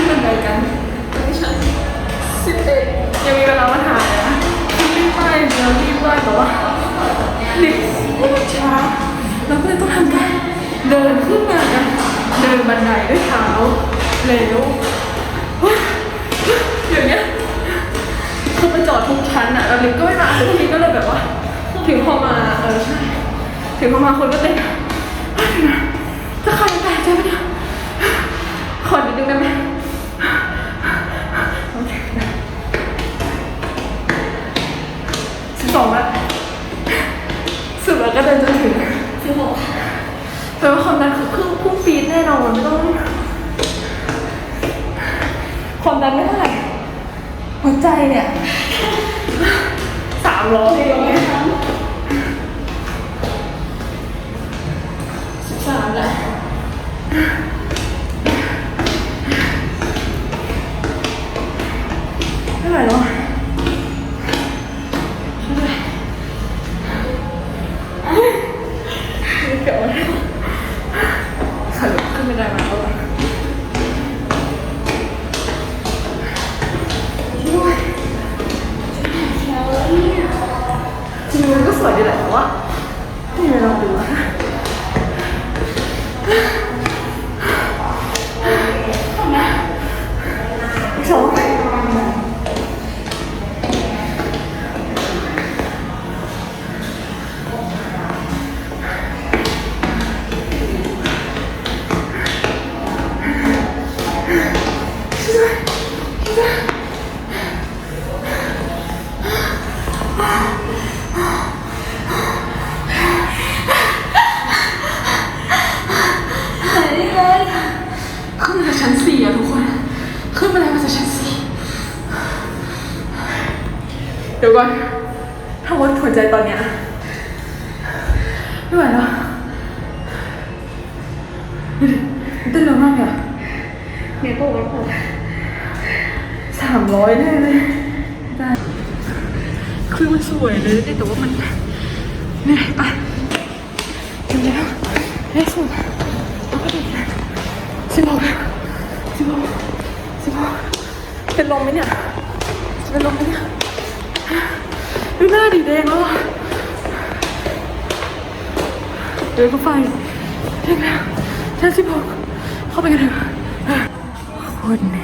ขึ้นบันไดกันไม่ใช่สิบเอ็ดยังมีเวลามาถ่ายนะรีบไปเดี๋ยวรีบไปแต่ว่าลิฟต์โอ้ช้าเราก็เลยต้องทำการเดินขึ้นมากันเดินบันไดด้วยเท้าเร็วอย่างเงี้ยคือไปจอดทุกชั้นอะเราลิฟต์ก็ไม่มาทุกทีก็เลยแบบว่า ถึงพอมาเออใช่ถึงพอมาคนก็เต้นถ้ใคร สิบสองแล้วสุดแล้วก็เดินจนถึงสิบหกแปลว่าความดันคือครึ่งพุ่งปีดแน่นอนไม่ต้องความดันไม่เท่าไหร่หัวใจเนี่ยสามร้อยเองเนี่ยสิบสามแล้ว เดี๋ยวก่อนถ้าวัดหัวใจตอนเนี้ยไม่ไหวแล้วดูดิเต้นเร็วมากเลยอะเดี๋ยวก็วัดผมสามร้อยแน่เลยได้คือมันสวยเลยแต่ว่ามันเนี่ยอะถึงแล้วได้สุดแล้วก็ดีสิบหกสิบหกสิบหกเป็นลมไหมเนี่ยจะเป็นลมไหมเนี่ย ดูหน้าดิแดงแล้วเดินเข้าไปถึงแล้วชั้นสิบหกเข้าไปกันเถอะคนไหน